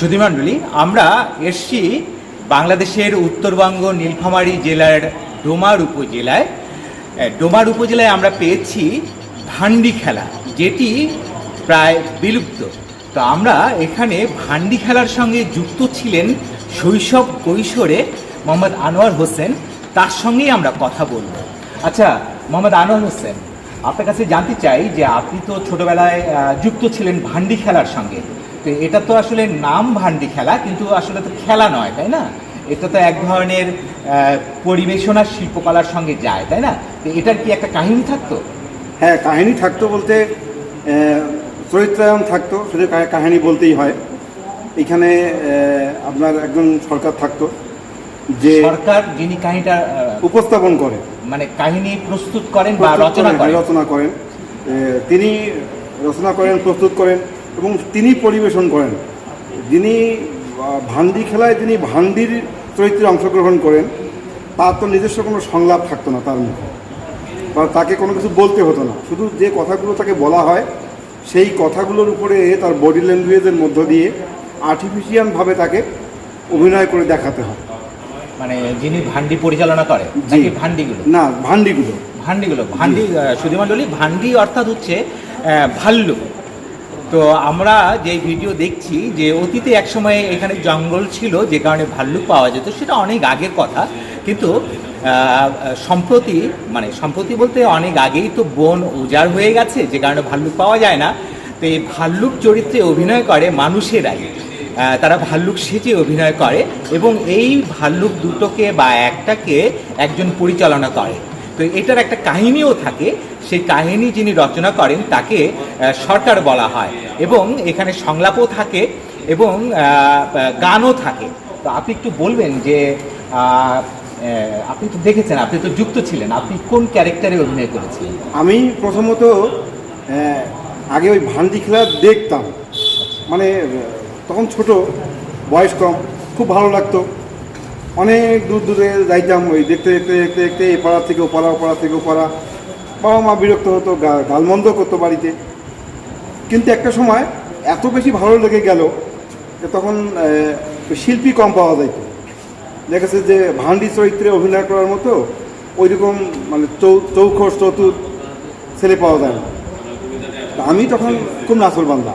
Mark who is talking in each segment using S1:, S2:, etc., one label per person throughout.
S1: সুধীমণ্ডলী আমরা এসছি বাংলাদেশের উত্তরবঙ্গ নীলফামারী জেলার ডোমার উপজেলায়। ডোমার উপজেলায় আমরা পেয়েছি ভান্ডি খেলা, যেটি প্রায় বিলুপ্ত। তো আমরা এখানে ভান্ডি খেলার সঙ্গে যুক্ত ছিলেন শৈশব কৈশোরে মোহাম্মদ আনোয়ার হোসেন। তার সঙ্গেই আমরা কথা বলব। আচ্ছা মোহাম্মদ আনোয়ার হোসেন, আপনার কাছে জানতে চাই যে আপনি তো ছোটবেলায় যুক্ত ছিলেন ভান্ডি খেলার সঙ্গে। তো এটা তো আসলে নাম ভান্ডি খেলা কিন্তু আসলে তো খেলা নয় তাই না? এটা তো এক ধরনের পরিবেশনার শিল্পকলার সঙ্গে যায় তাই না? তো এটার কি একটা কাহিনী থাকতো?
S2: হ্যাঁ কাহিনী থাকতো বলতে চরিত্রায়ন থাকতো শুধু কাহিনী বলতেই হয়। এখানে আপনার একজন সরকার থাকতো যে
S1: সরকার যিনি কাহিনীটা
S2: উপস্থাপন করে।
S1: মানে কাহিনী প্রস্তুত করেন বা রচনা
S2: করেন রচনা করেন। তিনি রচনা করেন প্রস্তুত করেন। এবং তিনি পরিবেশন করেন। যিনি ভান্ডি খেলায় যিনি ভান্ডির চরিত্রে অংশগ্রহণ করেন তার তো নিজস্ব কোনো সংলাপ থাকতো না তার মুখে। বা তাকে কোনো কিছু বলতে হতো না। শুধু যে কথাগুলো তাকে বলা হয় সেই কথাগুলোর উপরে তার বডি ল্যাঙ্গুয়েজের মধ্য দিয়ে আর্টিফিশিয়ালভাবে তাকে অভিনয় করে দেখাতে হয়।
S1: মানে যিনি ভান্ডি পরিচালনা করে। নাকি ভান্ডিগুলো?
S2: না ভান্ডিগুলো।
S1: ভান্ডিগুলো ভান্ডি সুধীমণ্ডলী ভান্ডি অর্থাৎ হচ্ছে ভাল্লুক। তো আমরা যে ভিডিও দেখছি যে অতীতে একসময় এখানে জঙ্গল ছিল, যে কারণে ভাল্লুক পাওয়া যেত, সেটা অনেক আগের কথা। কিন্তু সম্প্রতি মানে সম্প্রতি বলতে অনেক আগেই তো বন উজাড় হয়ে গেছে, যে কারণে ভাল্লুক পাওয়া যায় না। তো এই ভাল্লুক চরিত্রে অভিনয় করে মানুষেরাই। তারা ভাল্লুক সেজে অভিনয় করে এবং এই ভাল্লুক দুটোকে বা একটাকে একজন পরিচালনা করে। তো এটার একটা কাহিনীও থাকে। সেই কাহিনী যিনি রচনা করেন তাকে সরকার বলা হয় এবং এখানে সংলাপও থাকে এবং গানও থাকে। তো আপনি একটু বলবেন যে আপনি তো দেখেছেন, আপনি তো যুক্ত ছিলেন, আপনি কোন ক্যারেক্টারে অভিনয় করেছিলেন?
S2: আমি প্রথমত আগে ওই ভান্ডি খেলা দেখতাম। মানে তখন ছোট, বয়স কম, খুব ভালো লাগতো। অনেক দূর দূরে যাইতাম, ওই দেখতে দেখতে দেখতে দেখতে এ পাড়া থেকে ও পাড়া ও পাড়া থেকে ও পাড়া। বাবা মা বিরক্ত হতো গালমন্দ করতো বাড়িতে। কিন্তু একটা সময় এত বেশি ভালো লেগে গেল যে তখন শিল্পী কম পাওয়া যাইত। দেখেছে যে ভান্ডি চরিত্রে অভিনয় করার মতো ওইরকম মানে চৌ চৌখস চতুর ছেলে পাওয়া যায় না। আমি তখন খুব নাচল বান্ধা।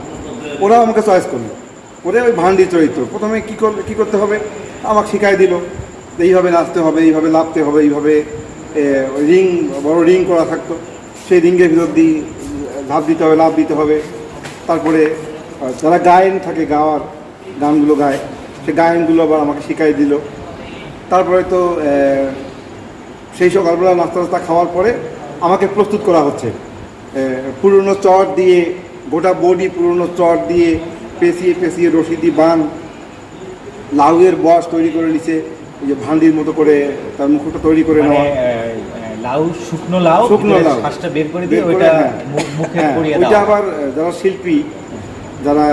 S2: ওরা আমাকে চয়েস করল। ওরে ওই ভান্ডি চরিত্র। প্রথমে কী করবে কী করতে হবে? আমাকে শিখাই দিল এইভাবে নাচতে হবে, এইভাবে লাফতে হবে, এইভাবে রিং, বড় রিং করা থাকতো। সেই রিংয়ের ভিতর দিয়ে ধাপ দিতে হবে লাভ দিতে হবে। তারপরে যারা গায়ন থাকে গাওয়ার, গানগুলো গায়, সে গায়নগুলো আবার আমাকে শিখাই দিল। তারপরে তো সেই সকালবেলা নাস্তা নাস্তা খাওয়ার পরে আমাকে প্রস্তুত করা হচ্ছে। পুরনো চট দিয়ে, গোটা বডি পুরনো চট দিয়ে পেঁচিয়ে পেঁচিয়ে রশিদি বান লাউয়ের বস তৈরি করে নিছে ওই যে ভান্ডির মতো করে তার মুখটা তৈরি করে
S1: মানে
S2: নেওয়া
S1: লাউ শুকনো লাউ
S2: শুকনো লাউ।
S1: শ্বাসটা বের করে দিয়ে ওইটা
S2: হ্যাঁ।
S1: মুখে
S2: হ্যাঁ,
S1: পরিয়ে
S2: ওইটা আবার যারা শিল্পী যারা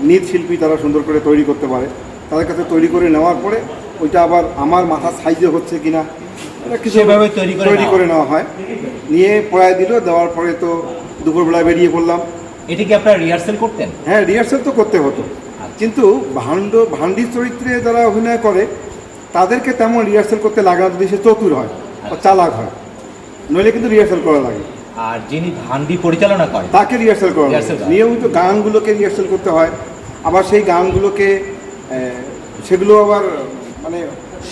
S2: মৃৎ শিল্পী তারা সুন্দর করে তৈরি করতে পারে তাদের কাছে তৈরি করে নেওয়ার পরে ওইটা আবার আমার মাথার সাইজে হচ্ছে কিনা এটা কিছু
S1: সেভাবে তৈরি করে নেওয়া।
S2: হয় নিয়ে পড়ায় দিল দেওয়ার পরে তো দুপুরবেলায় বেরিয়ে পড়লাম
S1: এটা কি আপনারা রিহার্সেল করতেন?
S2: হ্যাঁ রিহার্সেল তো করতে হতো। কিন্তু ভাণ্ড ভান্ডি চরিত্রে যারা অভিনয় করে তাদেরকে তেমন রিহার্সেল করতে লাগে না যদি সে চতুর হয় বা চালাক হয় নইলে কিন্তু রিহার্সেল করা লাগে।
S1: আর যিনি ভান্ডি পরিচালনা করেন
S2: তাকে রিহার্সেল করা নিয়মিত গানগুলোকে রিহার্সেল করতে হয়। আবার সেই গানগুলোকে সেগুলো আবার মানে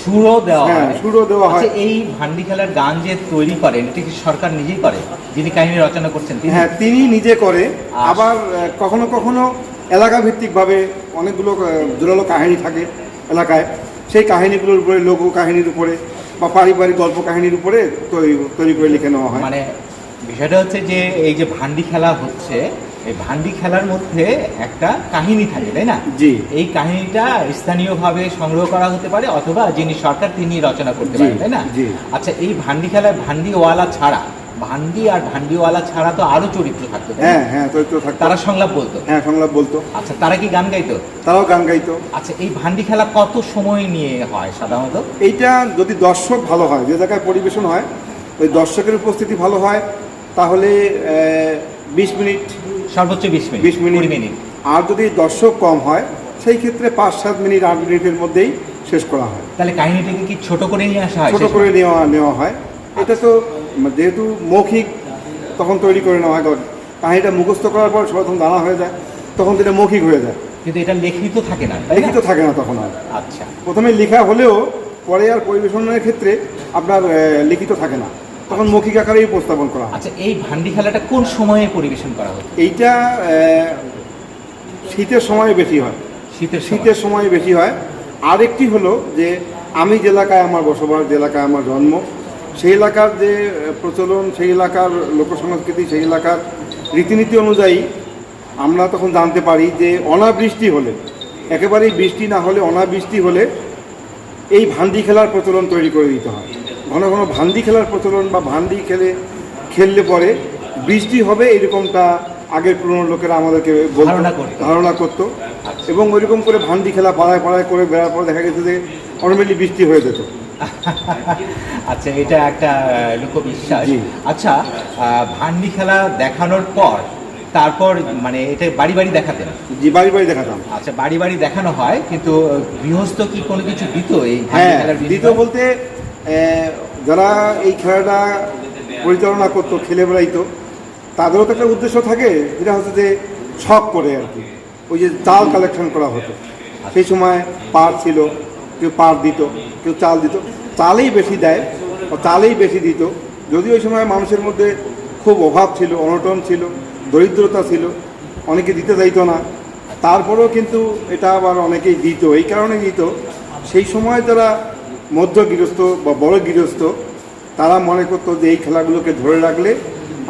S1: সুরও দেওয়া
S2: হ্যাঁ,
S1: হয়।
S2: সুরও দেওয়া হয়।
S1: আচ্ছা, এই ভান্ডি খেলার গান যে তৈরি করেন এটা কি সরকার নিজেই করে? যিনি কাহিনী রচনা করছেন তিনি?
S2: হ্যাঁ তিনি নিজে করে। আবার আহ, কখনো কখনো এলাকা ভিত্তিকভাবে অনেকগুলো জোরালো কাহিনী থাকে এলাকায়। সেই কাহিনীগুলোর উপরে লোক কাহিনীর উপরে বা পারিবারিক গল্প কাহিনীর উপরে তৈরি তৈরি করে লিখে নেওয়া হয়।
S1: মানে বিষয়টা হচ্ছে যে এই যে ভান্ডি খেলা হচ্ছে এই ভান্ডি খেলার মধ্যে একটা কাহিনী থাকে তাই না?
S2: জি।
S1: এই কাহিনীটা স্থানীয়ভাবে সংগ্রহ করা হতে পারে অথবা যিনি সরকার তিনি রচনা করতে পারেন তাই না। আচ্ছা এই ভান্ডি খেলায় ভান্ডিওয়ালা ছাড়া ভান্ডি আর ভান্ডিওয়ালা ছাড়া তো আরও চরিত্র থাকতো
S2: হ্যাঁ হ্যাঁ চরিত্র থাকতো।
S1: তারা সংলাপ বলতো?
S2: হ্যাঁ সংলাপ বলতো।
S1: আচ্ছা তারা কি গান গাইতো?
S2: তারাও গান গাইতো।
S1: আচ্ছা এই ভান্ডি খেলা কত সময় নিয়ে হয় সাধারণত?
S2: এইটা যদি দর্শক ভালো হয় যে জায়গায় পরিবেশন হয় ওই দর্শকের উপস্থিতি ভালো হয় তাহলে বিশ মিনিট
S1: সর্বোচ্চ বিশ মিনিট
S2: 20 মিনিট।
S1: মিনিট।
S2: আর যদি দর্শক কম হয় সেই ক্ষেত্রে পাঁচ সাত মিনিট আট মিনিটের মধ্যেই শেষ করা হয়।
S1: তাহলে কাহিনীটাকে কি ছোট করে নিয়ে আসা হয়
S2: ছোট করে নেওয়া নেওয়া হয়। এটা তো যেহেতু মৌখিক তখন তৈরি করে নেওয়া হয় কাহিনীটা মুখস্থ করার পর সব তখন জানা হয়ে যায় তখন এটা মৌখিক হয়ে যায়।
S1: কিন্তু এটা লিখিত থাকে না
S2: লিখিত থাকে না তখন আর।
S1: আচ্ছা।
S2: প্রথমে লেখা হলেও পরে আর পরিবেশনের ক্ষেত্রে আপনার লিখিত থাকে না। তখন মৌখিক আকারেই উপস্থাপন করা
S1: আচ্ছা এই ভান্ডি খেলাটা কোন সময়ে পরিবেশন করা হয়
S2: এইটা শীতের সময় বেশি হয়।
S1: শীতের শীতের
S2: শীতের সময় বেশি হয়। আরেকটি হলো যে আমি যে এলাকায় আমার বসবাস যে এলাকায় আমার জন্ম সেই এলাকার যে প্রচলন সেই এলাকার লোকসংস্কৃতি সেই এলাকার রীতিনীতি অনুযায়ী আমরা তখন জানতে পারি যে অনাবৃষ্টি হলে একেবারেই বৃষ্টি না হলে অনাবৃষ্টি হলে এই ভান্ডি খেলার প্রচলন তৈরি করে দিতে হয়। ঘন ঘন ভান্ডি খেলার প্রচলন বা ভান্ডি খেলে খেললে পরে বৃষ্টি হবে এরকমটা আগের পুরনো লোকেরা আমাদেরকে
S1: ধারণা করতো।
S2: এবং ওইরকম করে ভান্ডি খেলা পাড়ায় পাড়ায় করে বেড়ার পর দেখা গেছে যে অটোমেটিক বৃষ্টি হয়ে যেত।
S1: আচ্ছা এটা একটা লোকবিশ্বাস।
S2: জি।
S1: আচ্ছা ভান্ডি খেলা দেখানোর পর তারপর মানে এটা বাড়ি বাড়ি দেখাতেন?
S2: যে বাড়ি বাড়ি দেখাতাম।
S1: আচ্ছা বাড়ি বাড়ি দেখানো হয় কিন্তু গৃহস্থ কি কোনো কিছু দিত এই
S2: হ্যাঁ দ্বিতীয় বলতে যারা এই খেলাটা পরিচালনা করতো, খেলে বেড়াইতো, তাদেরও তো একটা উদ্দেশ্য থাকে, যেটা হচ্ছে যে শখ করে আর কি। ওই যে চাল কালেকশন করা হতো। সেই সময় পার ছিল, কেউ পার দিত, কেউ চাল দিত। চালেই বেশি দেয় চালেই বেশি দিত। যদিও ওই সময় মানুষের মধ্যে খুব অভাব ছিল, অনটন ছিল, দরিদ্রতা ছিল, অনেকে দিতে চাইতো না। তারপরেও কিন্তু এটা আবার অনেকেই দিত। এই কারণে দিত। সেই সময় যারা মধ্য গৃহস্থ বা বড় গৃহস্থ তারা মনে করতো যে এই খেলাগুলোকে ধরে রাখলে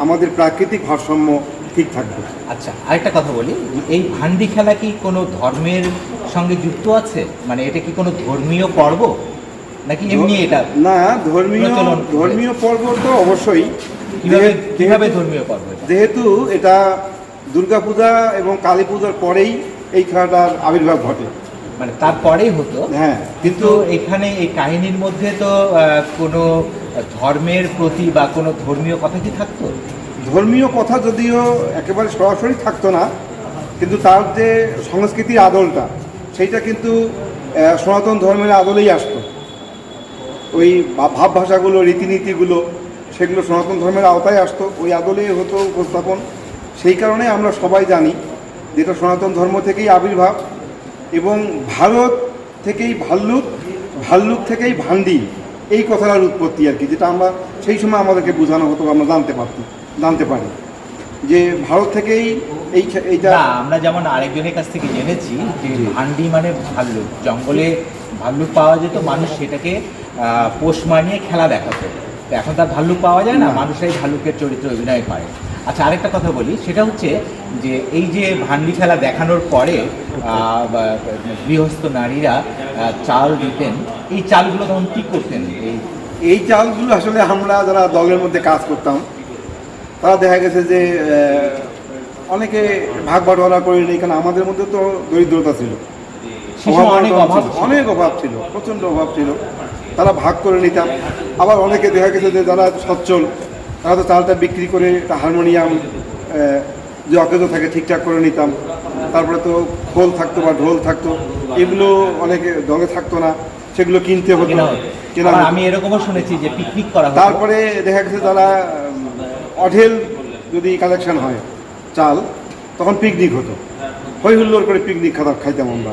S2: আমাদের প্রাকৃতিক ভারসাম্য ঠিক থাকবে।
S1: আচ্ছা আরেকটা কথা বলি। এই ভান্ডি খেলা কি কোনো ধর্মের সঙ্গে যুক্ত আছে? মানে এটা কি কোনো ধর্মীয় পর্ব? নাকি এমনি এটা
S2: না ধর্মীয় ধর্মীয় পর্ব তো অবশ্যই।
S1: কীভাবে ধর্মীয় পর্ব
S2: যেহেতু এটা দুর্গাপূজা এবং কালী পূজার পরেই এই খেলাটার আবির্ভাব ঘটে।
S1: মানে তারপরেই হতো।
S2: হ্যাঁ।
S1: কিন্তু এখানে এই কাহিনীর মধ্যে তো কোনো ধর্মের প্রতি বা কোনো ধর্মীয় কথা কি থাকতো?
S2: ধর্মীয় কথা যদিও একেবারে সরাসরি থাকতো না কিন্তু তার যে সংস্কৃতির আদলটা সেইটা কিন্তু সনাতন ধর্মের আদলেই আসতো। ওই ভাব ভাষাগুলো রীতিনীতিগুলো সেগুলো সনাতন ধর্মের আওতায় আসতো। ওই আদলেই হতো উপস্থাপন। সেই কারণে আমরা সবাই জানি যেটা সনাতন ধর্ম থেকেই আবির্ভাব এবং ভারত থেকেই ভাল্লুক ভাল্লুক থেকেই ভান্ডি এই কথাটার উৎপত্তি আর কি যেটা আমরা সেই সময় আমাদেরকে বোঝানো হতো আমরা জানতে পারতাম জানতে পারি। যে ভারত থেকেই এই এইটা
S1: আমরা যেমন আরেকজনের কাছ থেকে জেনেছি যে ভান্ডি মানে ভাল্লুক জঙ্গলে ভাল্লুক পাওয়া যেত মানুষ সেটাকে পোষ মানিয়ে খেলা দেখাতো। এখন তার ভাল্লুক পাওয়া যায় না
S2: না।
S1: মানুষরাই ভাল্লুকের চরিত্র অভিনয় করে। আচ্ছা আরেকটা কথা বলি সেটা হচ্ছে যে এই যে ভান্ডি খেলা দেখানোর পরে গৃহস্থ নারীরা চাল দিতেন এই চালগুলো তখন কি করতেন? এই
S2: এই চালগুলো আসলে আমরা যারা দলের মধ্যে কাজ করতাম তারা দেখা গেছে যে অনেকে ভাগ বাটোয়ারা করে নিই কারণ আমাদের মধ্যে তো দরিদ্রতা ছিল।
S1: সে অনেক
S2: অভাব
S1: অভাব
S2: ছিল,
S1: ছিল।
S2: অনেক অভাব ছিল প্রচণ্ড অভাব ছিল। তারা ভাগ করে নিতাম। আবার অনেকে দেখা গেছে যে যারা সচ্ছল তারা তো চালটা বিক্রি করে হারমোনিয়াম যে অকেজ থাকে ঠিকঠাক করে নিতাম। তারপরে তো খোল থাকতো বা ঢোল থাকতো। এগুলো অনেকে দলে থাকতো না সেগুলো কিনতে হতো।
S1: কেনা আমি এরকমও শুনেছি যে পিকনিক করা
S2: তারপরে দেখা গেছে তারা অঢেল যদি কালেকশন হয় চাল তখন পিকনিক হতো। হই হুল্লোড় করে পিকনিক খাতা খাইতাম আমরা।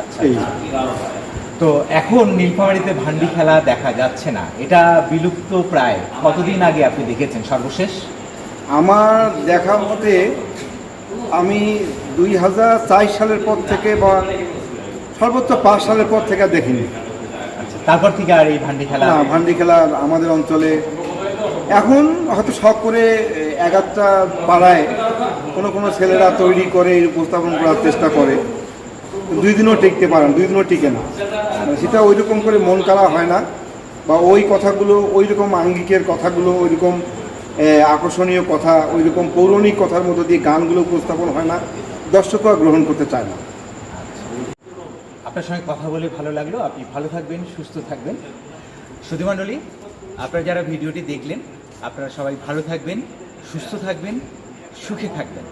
S1: আচ্ছা
S2: এই।
S1: তো এখন নীলফামারীতে ভান্ডি খেলা দেখা যাচ্ছে না। এটা বিলুপ্ত প্রায়। কতদিন আগে আপনি দেখেছেন সর্বশেষ?
S2: আমার দেখা মতে আমি দুই হাজার চার সালের পর থেকে বা সর্বোচ্চ পাঁচ সালের পর থেকে দেখিনি।
S1: আচ্ছা তারপর থেকে আর এই ভান্ডি খেলা?
S2: ভান্ডি খেলা আমাদের অঞ্চলে এখন হয়তো শখ করে একটা পাড়ায় কোনো কোনো ছেলেরা তৈরি করে উপস্থাপন করার চেষ্টা করে। দুই দিনও টিকতে পারেন দুই দিনও টিকে না। সেটা ওই রকম করে মন করা হয় না, বা ওই কথাগুলো ওই রকম আঙ্গিকের কথাগুলো ওই রকম আকর্ষণীয় কথা ওই রকম পৌরাণিক কথার মধ্যে দিয়ে গানগুলো উপস্থাপন হয় না, দর্শকরা গ্রহণ করতে চায় না।
S1: আপনার সঙ্গে কথা বলে ভালো লাগল। আপনি ভালো থাকবেন, সুস্থ থাকবেন। সুধীমণ্ডলী আপনারা যারা ভিডিওটি দেখলেন, আপনারা সবাই ভালো থাকবেন, সুস্থ থাকবেন, সুখে থাকবেন।